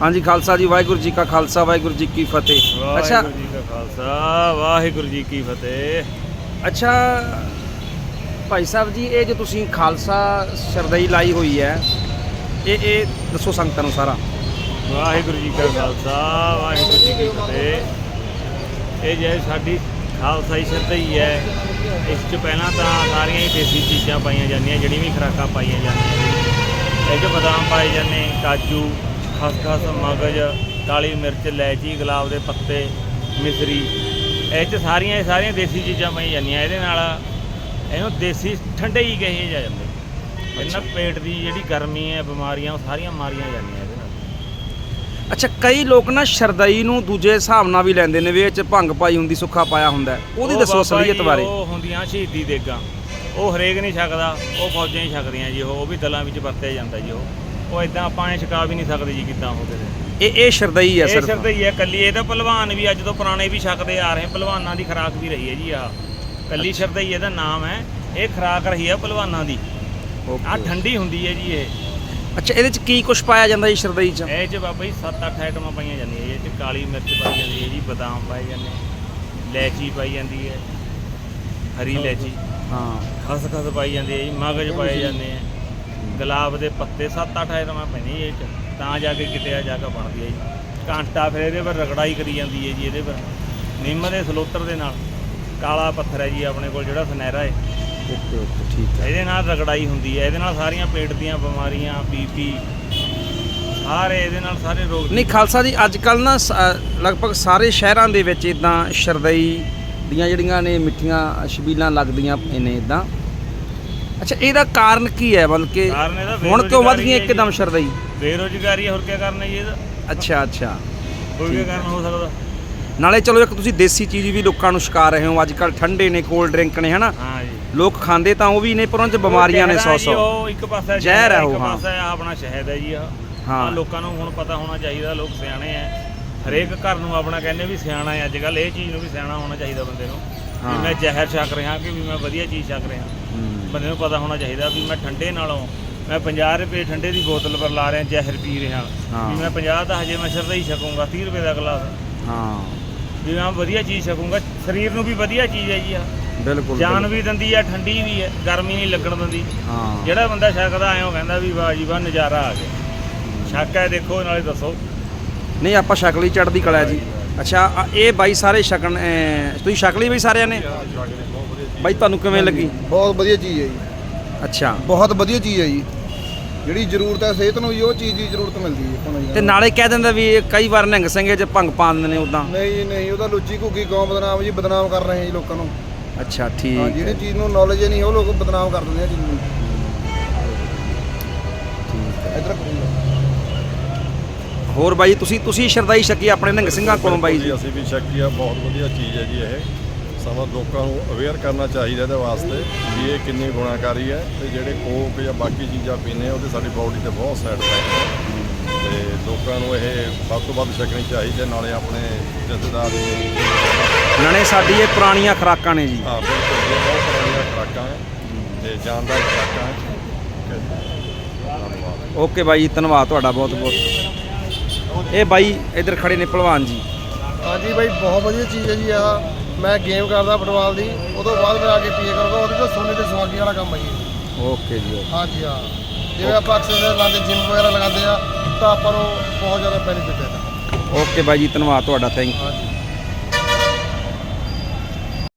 ਹਾਂਜੀ ਖਾਲਸਾ ਜੀ ਵਾਹਿਗੁਰੂ ਜੀ ਕਾ ਖਾਲਸਾ ਵਾਹਿਗੁਰੂ ਜੀ ਕੀ ਫਤਿਹ। ਅੱਛਾ। ਵਾਹਿਗੁਰੂ ਜੀ ਕਾ ਖਾਲਸਾ ਵਾਹਿਗੁਰੂ ਜੀ ਕੀ ਫਤਿਹ। ਅੱਛਾ ਭਾਈ ਸਾਹਿਬ ਜੀ ਇਹ ਜੋ ਤੁਸੀਂ ਖਾਲਸਾ ਸ਼ਰਦਈ ਲਾਈ ਹੋਈ ਹੈ ਇਹ ਇਹ ਦੱਸੋ ਸੰਗਤਾਂ ਨੂੰ ਸਾਰਾ। ਵਾਹਿਗੁਰੂ ਜੀ ਕਾ ਖਾਲਸਾ ਵਾਹਿਗੁਰੂ ਜੀ ਕੀ ਫਤਿਹ। ਇਹ ਜੇ ਸਾਡੀ ਖਾਲਸਾ ਹੀ ਸ਼ਰਧਾ ਹੀ ਇਸ ਚ ਪਹਿਲਾਂ ਤਾਂ ਸਾਰੀਆਂ ਹੀ ਦੇਸੀ ਚੀਜ਼ਾਂ ਪਾਈਆਂ ਜਾਂਦੀਆਂ ਜਿਹੜੀਆਂ ਵੀ ਖੁਰਾਕਾਂ ਪਾਈਆਂ ਜਾਂਦੀਆਂ ਇਹ ਚ ਬਦਾਮ ਪਾਏ ਜਾਂਦੇ ਕਾਜੂ ਖਸਖਸ ਮਗਜ ਕਾਲੀ ਮਿਰਚ ਇਲਾਇਚੀ ਗੁਲਾਬ ਦੇ ਪੱਤੇ ਮਿਸਰੀ। ਇਹ ਚ ਸਾਰੀਆਂ ਇਹ ਸਾਰੀਆਂ ਦੇਸੀ ਚੀਜ਼ਾਂ ਪਾਈਆਂ ਜਾਂਦੀਆਂ। ਇਹਦੇ ਨਾਲ ਇਹਨੂੰ ਦੇਸੀ ਠੰਡੇ ਹੀ ਕਹੇ ਜਾ ਜਾਂਦੇ। ਇਹਨਾਂ ਪੇਟ ਦੀ ਜਿਹੜੀ ਗਰਮੀ ਹੈ ਬਿਮਾਰੀਆਂ ਉਹ ਸਾਰੀਆਂ ਮਾਰੀਆਂ ਜਾਂਦੀਆਂ ਇਹਦੇ ਨਾਲ। ਅੱਛਾ ਕਈ ਲੋਕ ਨਾ ਸ਼ਰਦਈ ਨੂੰ ਦੂਜੇ ਹਿਸਾਬ ਨਾਲ ਵੀ ਲੈਂਦੇ ਨੇ ਵੀ ਇਹ ਚ ਭੰਗ ਪਾਈ ਹੁੰਦੀ ਸੁੱਖਾ ਪਾਇਆ ਹੁੰਦਾ। ਉਹਦੀ ਉਹ ਦੱਸੋ ਅਸਲੀਅਤ ਬਾਰੇ। ਉਹ ਹੁੰਦੀਆਂ ਸ਼ਹੀਦੀ ਦੇਗਾਂ। ਉਹ ਹਰੇਕ ਨਹੀਂ ਛਕਦਾ ਉਹ ਫੌਜਾਂ ਹੀ ਛਕਦੀਆਂ ਜੀ ਉਹ ਵੀ ਦਲਾਂ ਵਿੱਚ ਵਰਤਿਆ ਜਾਂਦਾ ਜੀ ਉਹ। ਉਹ ਇਦਾਂ ਆਪਾਂ ਐ ਛਕਾ ਵੀ ਨਹੀਂ ਸਕਦੇ ਜੀ ਕਿੱਦਾਂ ਹੋ ਕੇ ਇਹ ਇਹ ਸ਼ਰਦਈ ਹੈ ਇਹ ਸਿਰਫ। ਸਿਰਫ ਹੀ ਹੈ ਕੱਲੀ ਇਹ ਤਾਂ ਪਹਿਲਵਾਨ ਵੀ ਅੱਜ ਤੋਂ ਪੁਰਾਣੇ ਵੀ ਛਕਦੇ ਆ ਰਹੇ ਪਹਿਲਵਾਨਾਂ ਦੀ ਖੁਰਾਕ ਵੀ ਰਹੀ ਹੈ ਜੀ ਆ। ਕੱਲੀ ਸ਼ਰਦਈ ਇਹਦਾ ਨਾਮ ਹੈ ਇਹ ਖੁਰਾਕ ਰਹੀ ਹੈ ਪਹਿਲਵਾਨਾਂ ਦੀ। ਆ Okay. ਠੰਡੀ ਹੁੰਦੀ ਹੈ ਜੀ ਇਹ। ਅੱਛਾ ਇਹਦੇ ਚ ਕੀ ਕੁਝ ਪਾਇਆ ਜਾਂਦਾ ਜੀ ਸ਼ਰਦਈ ਚ? ਇਹ ਚ ਬਾਬਾ ਜੀ 7-8 ਆਈਟਮਾਂ ਪਾਈਆਂ ਜਾਂਦੀਆਂ ਇਹ ਚ ਕਾਲੀ ਮਿਰਚ ਪਾਈ ਜਾਂਦੀ ਹੈ ਜੀ ਬਦਾਮ ਪਾਏ ਜਾਂਦੇ ਇਲਾਇਚੀ ਪਾਈ ਜਾਂਦੀ ਹੈ ਹਰੀ ਇਲਾਇਚੀ। ਹਾਂ। ਖਸਖਸ ਪਾਈ ਜਾਂਦੀ ਹੈ ਜੀ ਮਗਜ ਪਾਏ ਜਾਂਦੇ ਆ। ਗੁਲਾਬ ਦੇ ਪੱਤੇ 7-8 ਆਈਟਮਾਂ ਜੀ ਇਹ ਚ। ਤਾਂ ਜਾ ਕੇ ਕਿਤੇ ਆ ਜਾ ਕੇ ਬਣਦੀ ਹੈ ਜੀ। ਕਾਂਟਾ ਫਿਰ ਇਹਦੇ ਪਰ ਰਗੜਾਈ ਕਰੀ ਜਾਂਦੀ ਹੈ ਜੀ ਇਹਦੇ ਪਰ। ਨਿੰਮ ਦੇ ਸਲੋਤਰ ਦੇ ਨਾਲ। ਕਾਲਾ ਪੱਥਰ ਹੈ ਜੀ ਆਪਣੇ ਕੋਲ ਜਿਹੜਾ ਸੁਨਹਿਰਾ ਹੈ ਓਕੇ ਓਕੇ ਠੀਕ ਹੈ। ਇਹਦੇ ਨਾਲ ਰਗੜਾਈ ਹੁੰਦੀ ਹੈ ਇਹਦੇ ਨਾਲ ਸਾਰੀਆਂ ਪੇਟ ਦੀਆਂ ਬਿਮਾਰੀਆਂ ਬੀਪੀ ਸਾਰੇ ਇਹਦੇ ਨਾਲ ਸਾਰੇ ਰੋਗ ਨਹੀਂ ਖਾਲਸਾ ਜੀ ਅੱਜ ਕੱਲ ਨਾ ਲਗਭਗ ਸਾਰੇ ਸ਼ਹਿਰਾਂ ਦੇ ਵਿੱਚ ਇਦਾਂ ਸ਼ਰਦਈ ਦੀਆਂ ਜਿਹੜੀਆਂ ਨੇ ਮਿੱਠੀਆਂ ਛਬੀਲਾਂ ਲੱਗਦੀਆਂ ਨੇ ਇਦਾਂ ਅੱਛਾ ਇਹਦਾ ਕਾਰਨ ਕੀ ਹੈ? ਬਲਕਿ ਕਾਰਨ ਇਹਦਾ ਹੁਣ ਕਿਉਂ ਵੱਧ ਗਈ ਬੇਰੁਜ਼ਗਾਰੀ ਹੈ ਇੱਕਦਮ ਸ਼ਰਦਈ ਬੇਰੋਜ਼ਗਾਰੀ ਹੈ, ਹੋਰ ਕੀ ਕਰਨਾ ਜੀ ਇਹਦਾ? ਅੱਛਾ ਅੱਛਾ। ਹੋਰ ਕੀ ਕਾਰਨ ਹੋ ਸਕਦਾ। ਨਾਲੇ ਚਲੋ ਇੱਕ ਤੁਸੀਂ ਦੇਸੀ ਚੀਜ਼ ਵੀ ਲੋਕਾਂ ਨੂੰ ਛਕਾ ਰਹੇ ਹੋ। ਅੱਜ ਕੱਲ ਠੰਡੇ ਨੇ ਕੋਲਡ ਡਰਿੰਕ ਨੇ ਹਨਾ? ਹਾਂ ਜੀ। ਲੋਕ ਖਾਂਦੇ ਤਾਂ ਉਹ ਵੀ ਨੇ ਪਰ ਉਹਨਾਂ 'ਚ ਬਿਮਾਰੀਆਂ ਨੇ ਉਹ 100 ਜ਼ਹਿਰ ਆ ਜੀ, 100 ਉਹ ਇੱਕ ਪਾਸਾ ਜ਼ਹਿਰ ਹੈ ਉਹ, ਇੱਕ ਹਾਂ। ਪਾਸਾ ਆਪਣਾ ਸ਼ਹਿਦ ਹੈ ਜੀ ਆ ਹਾਂ। ਲੋਕਾਂ ਨੂੰ ਹੁਣ ਪਤਾ ਹੋਣਾ ਚਾਹੀਦਾ ਲੋਕ ਸਿਆਣੇ ਆ। ਹਰੇਕ ਘਰ ਨੂੰ ਆਪਣਾ ਕਹਿੰਦੇ ਵੀ ਸਿਆਣਾ ਹੈ ਅੱਜ ਕੱਲ ਇਹ ਚੀਜ਼ ਨੂੰ ਵੀ ਸਿਆਣਾ ਹੋਣਾ ਚਾਹੀਦਾ ਬੰਦੇ ਨੂੰ। ਵੀ ਮੈਂ ਜ਼ਹਿਰ ਛਕ ਰਿਹਾ ਕਿ ਵੀ ਮੈਂ ਵਧੀਆ ਚੀਜ਼ ਛਕ ਰਿਹਾ। ਬੰਦੇ ਨੂੰ ਪਤਾ ਹੋਣਾ ਚਾਹੀਦਾ ਵੀ ਮੈਂ ਠੰਡੇ ਨਾਲੋਂ ਮੈਂ 50 ਰੁਪਏ ਠੰਡੇ ਦੀ ਬੋਤਲ ਪਰ ਲਾ ਰਿਹਾ ਜ਼ਹਿਰ ਪੀ ਰਿਹਾ। ਹਾਂ। ਵੀ ਮੈਂ 50 ਦਾ ਹਜੇ ਮੈਂ ਸ਼ਰਦਾ ਹੀ ਛਕੂੰਗਾ 30 ਰੁਪਏ ਦਾ ਗਲਾਸ। ਹਾਂ। ਵੀ ਮੈਂ ਵਧੀਆ ਚੀਜ਼ ਛਕੂੰਗਾ ਸਰੀਰ ਨੂੰ ਵੀ ਵਧੀਆ ਚੀਜ਼ ਹੈ ਜੀ ਆ ਬਿਲਕੁਲ ਜਾਨ। ਵੀ ਦਿੰਦੀ ਆ ਠੰਡੀ ਵੀ ਹੈ ਗਰਮੀ ਨਹੀਂ ਲੱਗਣ ਦਿੰਦੀ। ਹਾਂ। ਜਿਹੜਾ ਬੰਦਾ ਛਕਦਾ ਐਂ ਉਹ ਕਹਿੰਦਾ ਵੀ ਵਾਹ ਜੀ ਵਾਹ ਨਜ਼ਾਰਾ ਆ ਗਿਆ। ਛੱਕ ਹੈ ਦੇਖੋ ਨਾਲੇ ਦੱਸੋ। ਨਹੀਂ ਆਪਾਂ ਸ਼ਕਲੀ ਚੜਦੀ ਕਲਾ ਜੀ। ਅੱਛਾ ਆ ਇਹ ਬਾਈ ਸਾਰੇ ਸ਼ਕਨ ਅਹ, ਤੁਸੀਂ ਸ਼ਕਲੀ ਬਈ ਸਾਰਿਆਂ ਨੇ? ਬਾਈ ਤੁਹਾਨੂੰ ਕਿਵੇਂ ਲੱਗੀ? ਬਹੁਤ ਵਧੀਆ ਚੀਜ਼ ਹੈ ਜੀ। ਅੱਛਾ। ਬਹੁਤ ਵਧੀਆ ਚੀਜ਼ ਹੈ ਜੀ। ਜਿਹੜੀ ਜ਼ਰੂਰਤ ਹੈ ਸਿਹਤ ਨੂੰ ਜੀ ਉਹ ਚੀਜ਼ ਦੀ ਜ਼ਰੂਰਤ ਮਿਲਦੀ ਹੈ ਆਪਾਂ ਨੂੰ ਜੀ। ਤੇ ਨਾਲੇ ਕਹਿ ਦਿੰਦਾ ਵੀ ਇਹ ਕਈ ਵਾਰ ਨਿਹੰਗ ਸਿੰਘੇ ਚ ਭੰਗ ਪਾ ਦਿੰਦੇ ਨੇ ਉਦਾਂ ਨਹੀਂ ਜੀ ਨਹੀਂ ਉਹਦਾ ਲੁੱਚੀ ਘੁੱਗੀ ਕੌਮ ਬਦਨਾਮ ਜੀ ਬਦਨਾਮ ਕਰ ਰਹੇ ਜੀ ਲੋਕਾਂ ਨੂੰ। ਅੱਛਾ ਹਾਂ ਠੀਕ ਜਿਹੜੀ ਹੈ, ਚੀਜ਼ ਨੂੰ ਨੌਲੇਜ ਨਹੀਂ ਉਹ ਲੋਕ ਬਦਨਾਮ ਕਰ ਦਿੰਦੇ ਆ ਚੀਜ਼ ਨੂੰ। ਠੀਕ ਹੈ। ਇਧਰ ਹੋਰ ਬਾਈ ਤੁਸੀਂ ਤੁਸੀਂ ਸ਼ਰਦਾਈ ਛਕੀ ਆਪਣੇ ਨਿਹੰਗ ਸਿੰਘਾਂ ਕੋਲੋਂ ਬਾਈ ਜੀ। ਅਸੀਂ ਵੀ ਸ਼ੱਕੀ ਆ ਬਹੁਤ ਵਧੀਆ ਚੀਜ਼ ਹੈ ਜੀ ਇਹ। ਸਮਾਂ ਲੋਕਾਂ ਨੂੰ ਅਵੇਅਰ ਕਰਨਾ ਚਾਹੀਦਾ ਇਹਦੇ ਵਾਸਤੇ ਵੀ ਇਹ ਕਿੰਨੀ ਗੁਣਾਕਾਰੀ ਹੈ ਤੇ ਜਿਹੜੇ ਕੋਕ ਜਾਂ ਬਾਕੀ ਚੀਜ਼ਾਂ ਆ ਉਹਦੇ ਸਾਡੀ ਬਾਡੀ ਤੇ ਬਹੁਤ ਸਾਈਡ ਇਫੈਕਟ ਹੈ। ਤੇ ਲੋਕਾਂ ਨੂੰ ਇਹ ਵੱਧ ਤੋਂ ਵੱਧ ਛਕਣੀ ਚਾਹੀਦੀ ਹੈ ਨਾਲੇ ਆਪਣੇ ਨੂੰ ਨਾਲੇ ਸਾਡੀ ਇਹ ਪੁਰਾਣੀਆਂ ਖੁਰਾਕਾਂ ਨੇ ਜੀ। ਹਾਂ ਬਿਲਕੁਲ ਇਹ ਬਹੁਤ ਪੁਰਾਣੀਆਂ ਖੁਰਾਕਾਂ ਹੈ ਤੇ ਜਾਨਦਾਰ ਖੁਰਾਕਾਂ ਹੈ। ਓਕੇ ਬਾਈ ਧੰਨਵਾਦ ਤੁਹਾਡਾ ਬਹੁਤ ਬਹੁਤ। ਇਹ ਬਾਈ ਇੱਧਰ ਖੜੇ ਨੇ ਭਲਵਾਨ ਜੀ। ਹਾਂਜੀ ਬਾਈ ਬਹੁਤ ਵਧੀਆ ਚੀਜ਼ ਹੈ ਜੀ ਆ ਮੈਂ ਗੇਮ ਕਰਦਾ ਫੁੱਟਬਾਲ ਦੀ। ਉਦੋਂ ਬਾਅਦ ਮੈਂ ਆ ਕੇ ਪੀਏ ਕਰੂੰਗਾ ਉਹਦੇ ਤੋਂ ਸੋਨੇ ਤੇ ਸੁਹਾਗੀ ਵਾਲਾ ਕੰਮ ਹੈ ਜੀ। ਓਕੇ ਜੀ। ਹਾਂਜੀ ਹਾਂ। ਜਿਵੇਂ ਆਪਾਂ ਅਕਸਰ ਲਾਉਂਦੇ ਜਿਮ ਵਗੈਰਾ ਲਗਾਉਂਦੇ ਆ ਤਾਂ ਆਪਾਂ ਨੂੰ ਬਹੁਤ ਜ਼ਿਆਦਾ ਬੈਨੀਫਿਟ ਹੈ। ਓਕੇ ਬਾਈ ਜੀ ਧੰਨਵਾਦ ਤੁਹਾਡਾ ਥੈਂਕ ਹਾਂਜੀ।